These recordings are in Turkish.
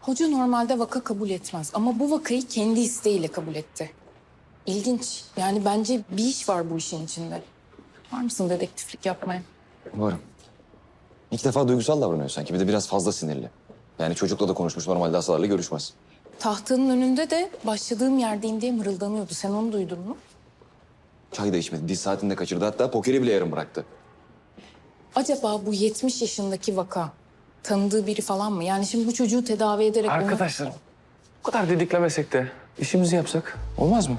Hoca normalde vaka kabul etmez ama bu vakayı kendi isteğiyle kabul etti. İlginç. Yani bence bir iş var bu işin içinde. Var mısın dedektiflik yapmaya? Varım. İlk defa duygusal davranıyor sanki. Bir de biraz fazla sinirli. Yani çocukla da konuşmuş. Normalde hastalarla görüşmez. Tahtının önünde de başladığım yerdeyim diye mırıldanıyordu. Sen onu duydun mu? Çay da içmedi. Diz saatini de kaçırdı. Hatta pokeri bile yarım bıraktı. Acaba bu 70 yaşındaki vaka tanıdığı biri falan mı? Yani şimdi bu çocuğu tedavi ederek... onu- Arkadaşlarım, bu kadar didiklemesek de işimizi yapsak olmaz mı?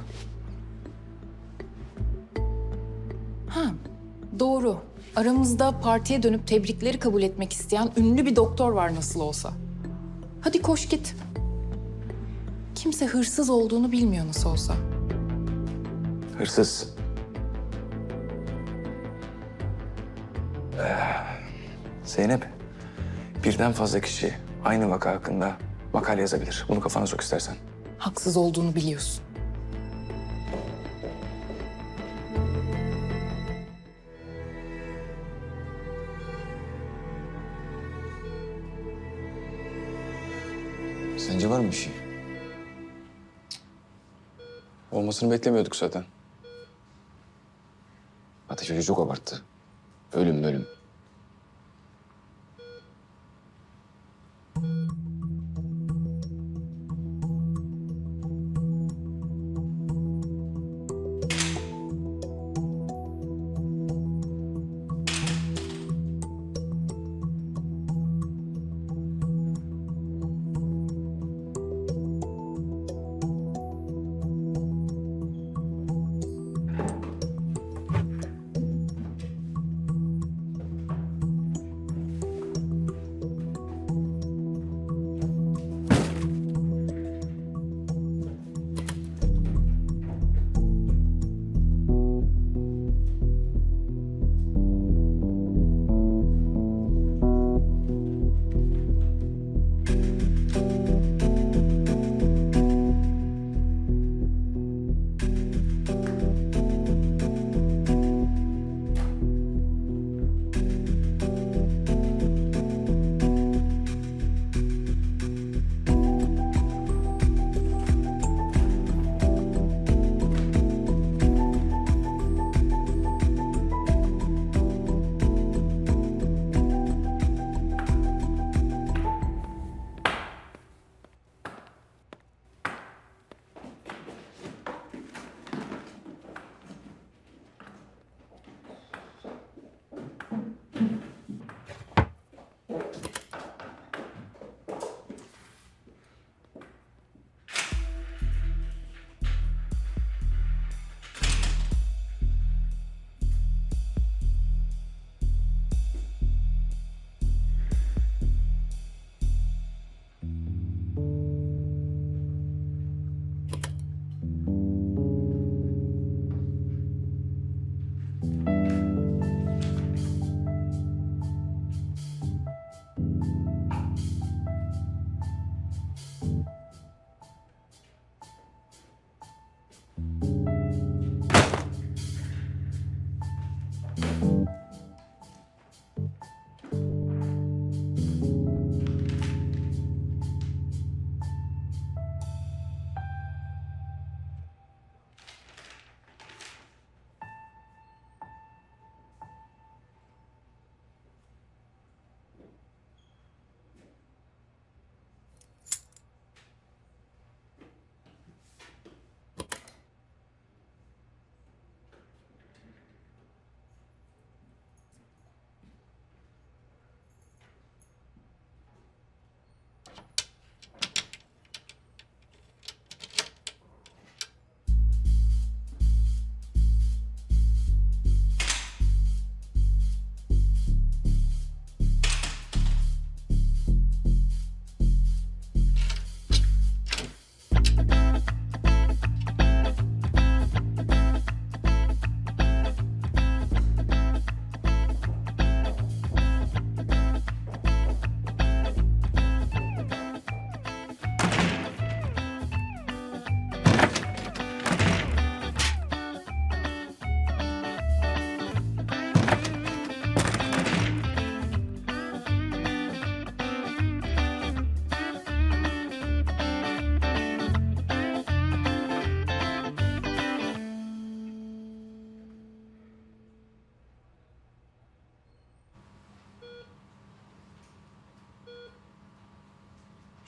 Ha, doğru. Aramızda partiye dönüp tebrikleri kabul etmek isteyen ünlü bir doktor var nasıl olsa. Hadi koş git. Kimse hırsız olduğunu bilmiyor nasıl olsa. Hırsız. Ee, Zeynep, birden fazla kişi aynı vaka hakkında makale yazabilir. Bunu kafana sok istersen. Haksız olduğunu biliyorsun. Sence var mı bir şey? Olmasını beklemiyorduk zaten. Ateş Hoca çok abarttı. Ölüm ölüm.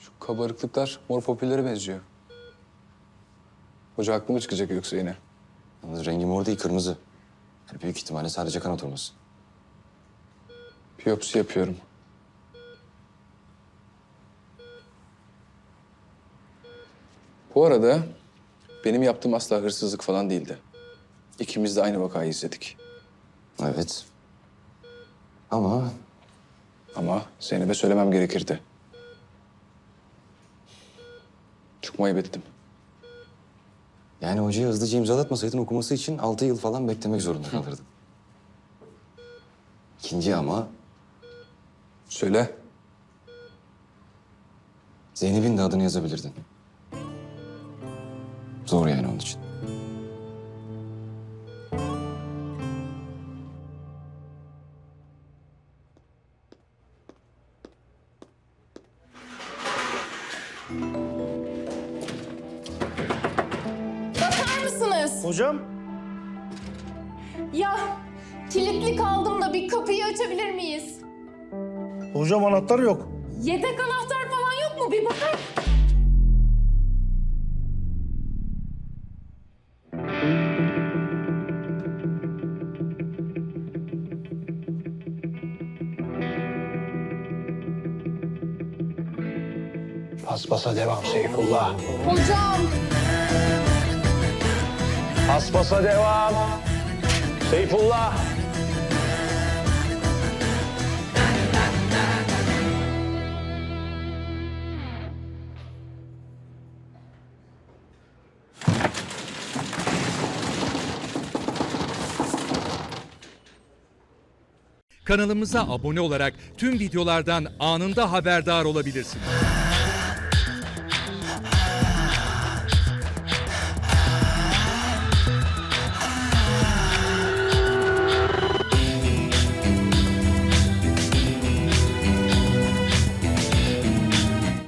Şu kabarıklıklar mor popüllere benziyor. Hoca haklı mı çıkacak yoksa yine? Yalnız rengi mor değil kırmızı. Yani büyük ihtimalle sadece kan oturması. Biyopsi yapıyorum. Bu arada benim yaptığım asla hırsızlık falan değildi. İkimiz de aynı vakayı izledik. Evet. Ama Ama Zeynep'e söylemem gerekirdi. Çok ayıp ettim? yani hocayı hızlıca imzalatmasaydın okuması için altı yıl falan beklemek zorunda kalırdın. İkinci ama Söyle. Zeynep'in de adını yazabilirdin. Zor yani onun için. Hocam, Ya kilitli kaldım da bir kapıyı açabilir miyiz? hocam anahtar yok. Yedek anahtar falan yok mu? Bir bakar Paspasa devam Seyfullah. Hocam. Paspasa devam. Seyfullah. Kanalımıza abone olarak tüm videolardan anında haberdar olabilirsiniz.